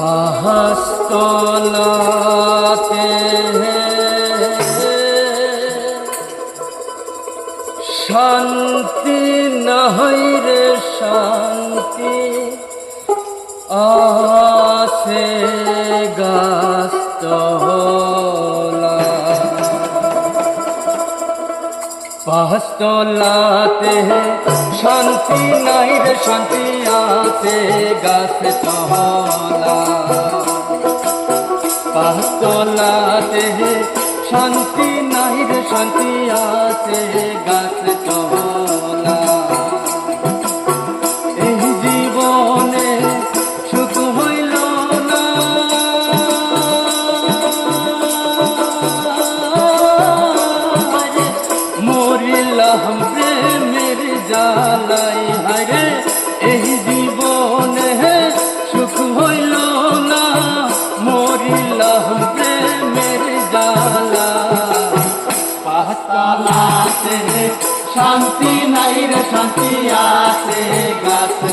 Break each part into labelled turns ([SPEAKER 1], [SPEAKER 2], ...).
[SPEAKER 1] পাহাস্তলাতে শান্তি নাই রে শান্তি আছে গাছতলা। পাঁচতলাতে শান্তি নাই রে শান্তি আছে গাছ তলা পাঁচতলাতে শান্তি নাই রে, শান্তি আছে গাছ তলা এই জীবনে সুখ হইল না। মরিলাম পাতালাতে শান্তি নাই রে শান্তি আছে গাছ।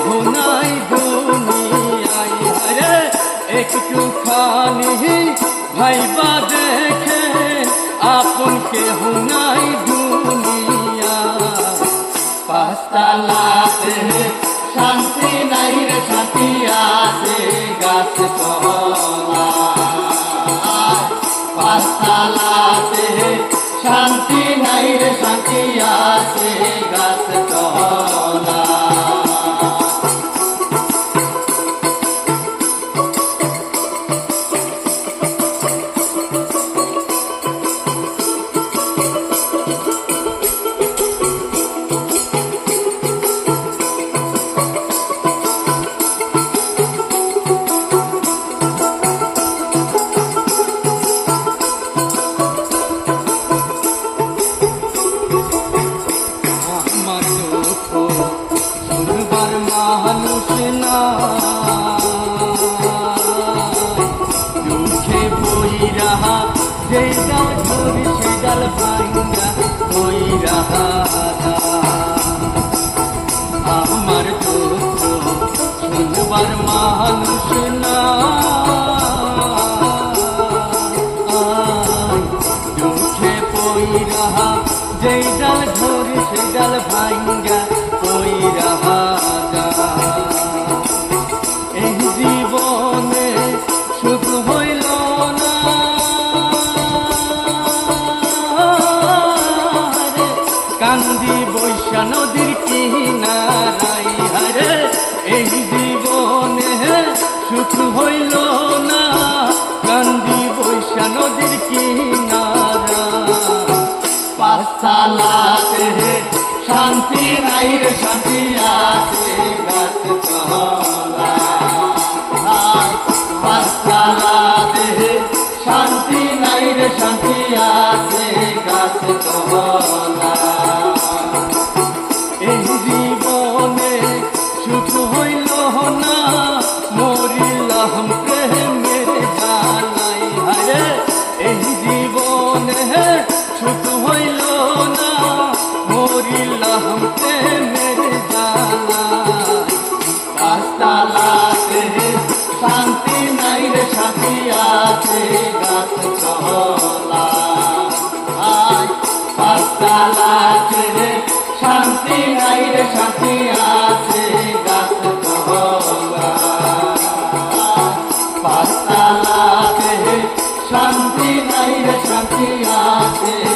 [SPEAKER 1] আপন কেহ নাই দুনিয়ায় হরে ভাইবা দেখে আপন কেহ নাই দুনিয়া পাঁচতালাতে শান্তি নাই রে শান্তি আছে গাছ পাঁচতালাতে শান্তি নাই রে শান্তি আছে গাছ কলা যে ডাল ধরি সে ডাল ভাঙ্গা বই রাহা আমার দুঃখ শুনবার মানুষ না। দুঃখে পই রাহা যেই ডাল ধরি সেই ডাল ভাঙ্গা পই রাহা এই জীবনে সুখ হইল না কান্দি বৈশা নদীর কিনারা। পাঁচসালাতে শান্তি নাই রে, শান্তি আছে গাছ কলা পাঁচসালাতে শান্তি নাই রে, শান্তি আছে গাছ কলা আছে গাছ চলা আয় শান্তি নাই রে সাথী আছে গাছ চলা পাঁচতালাতে শান্তি নাই রে শান্তি আছে।